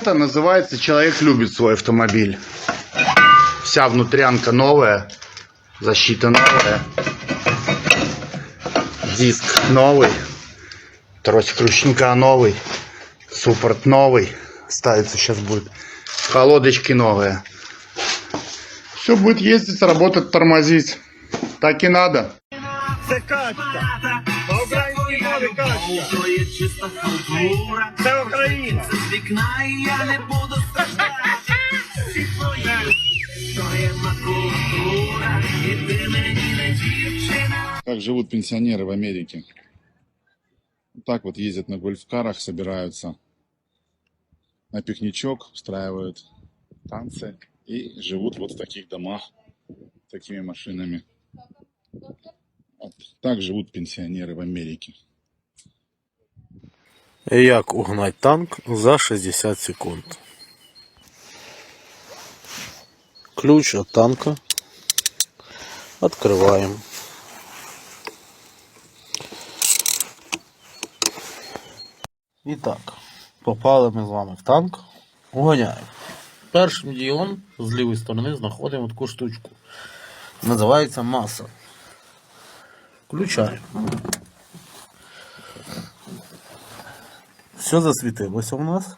это называется человек любит свой автомобиль. Вся внутрянка новая, защита новая, диск новый, тросик ручника новый, суппорт новый, ставится сейчас будет, колодочки новые. Все будет ездить, работать, тормозить. Так и надо. Це качка. По українській мові качка. То є чиста культура. Це Україна. Це з вікна і я не буду страждати. Всі твої, то є макулатура. І ти мені не дівчина. Как живут пенсионеры в Америке. Вот Так вот ездят на гольфкарах, собираются на пикничок, устраивают танцы и живут вот в таких домах, такими машинами. Вот так живут пенсионеры в Америке. Як угнать танк за 60 секунд. Ключ от танка. Открываем. І так, попали ми з вами в танк. Угоняємо. Першим ділом з лівої сторони знаходимо таку штучку. Називається маса. Включаємо. Все засвітилося у нас.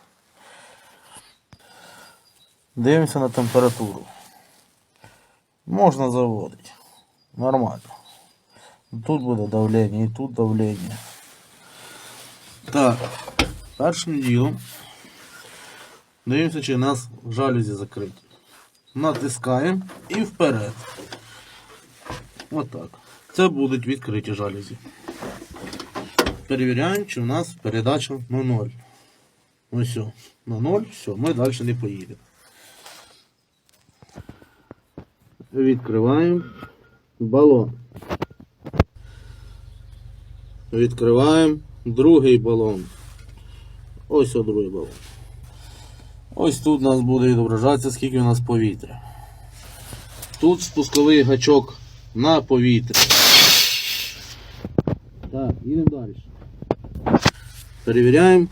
Дивимося на температуру. Можна заводити. Нормально. Тут буде давлення і тут давлення. Так. Першим ділом. Дивимося, чи у нас жалюзі закриті. Натискаємо і вперед. Отак. Це будуть відкриті жалюзі. Перевіряємо, чи у нас передача на 0. Ось все. На 0, все, ми далі не поїдемо. Відкриваємо балон. Відкриваємо другий балон. Ось о другий балон. Ось тут у нас буде відображатися, скільки у нас повітря. Тут спусковий гачок на повітря. Так, їдемо далі. Перевіряємо,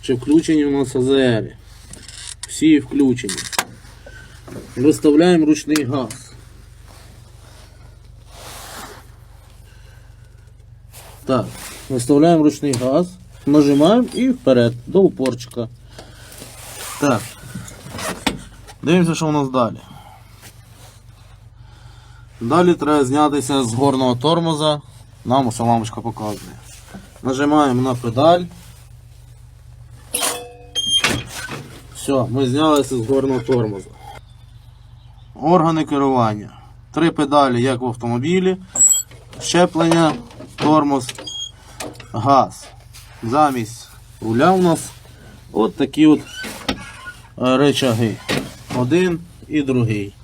чи включені у нас АЗР. Всі включені. Виставляємо ручний газ. Так, виставляємо ручний газ, нажимаємо і вперед, до упорчика. Так. Дивимося, що у нас далі. Далі треба знятися з горного тормоза. Нам ось лампочка показує. Нажимаємо на педаль. Все, ми знялися з горного тормоза. Органи керування. Три педалі, як в автомобілі. Щеплення, тормоз, газ. Замість руля у нас от такі от е, речаги. Один і другий.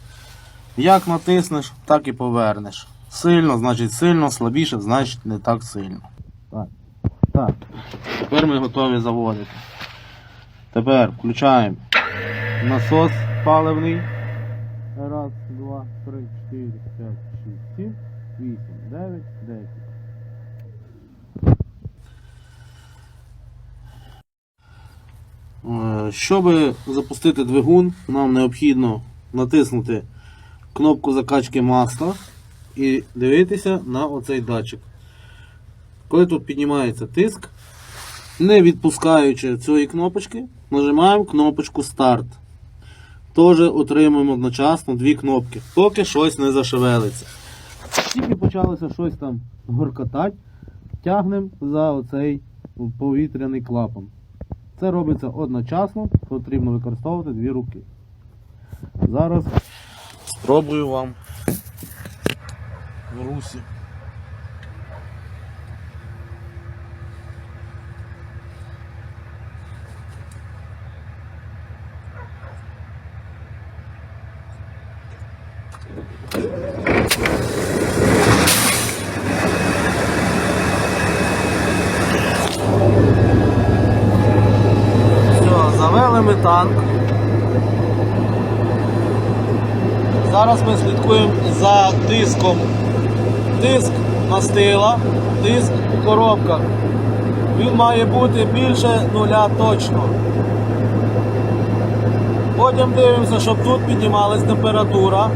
Як натиснеш, так і повернеш. Сильно, значить сильно, слабіше, значить не так сильно. Так. Тепер ми готові заводити. Тепер включаємо насос паливний. Раз, два, три, чотири, п'ять, шість, сім, вісім, дев'ять, десять. Е, Щоб запустити двигун, нам необхідно натиснути кнопку закачки масла і дивитися на оцей датчик. Коли тут піднімається тиск, не відпускаючи цієї кнопочки, нажимаємо кнопочку старт. Теж отримуємо одночасно дві кнопки, поки щось не зашевелиться. Тільки почалося щось там горкотати, тягнемо за оцей повітряний клапан. Це робиться одночасно, потрібно використовувати дві руки. Зараз спробую вам в русі. Танк. Зараз ми слідкуємо за тиском. Тиск мастила, тиск у коробках. Він має бути більше нуля точно. Потім дивимося, щоб тут піднімалась температура.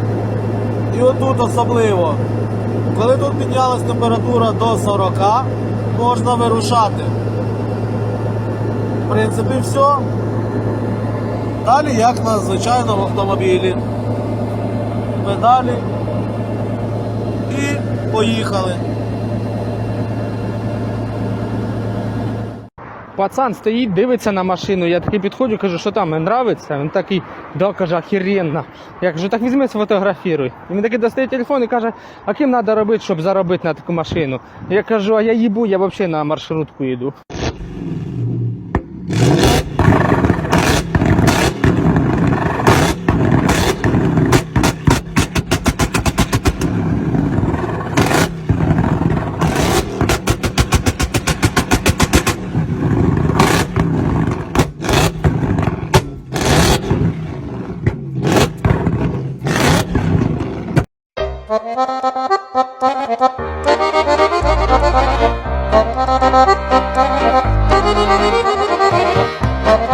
І отут особливо. Коли тут піднялась температура до 40, можна вирушати. В принципі, все. Далі як на звичайному автомобілі. Педалі і поїхали. Пацан стоїть, дивиться на машину. Я такий підходжу, кажу, що там, мені нравиться. Він такий, да, каже, охеренно. Я кажу, так візьми, сфотографіруй. І він такий достає телефон і каже, а ким треба робити, щоб заробити на таку машину? Я кажу, а я їбу, я взагалі на маршрутку йду.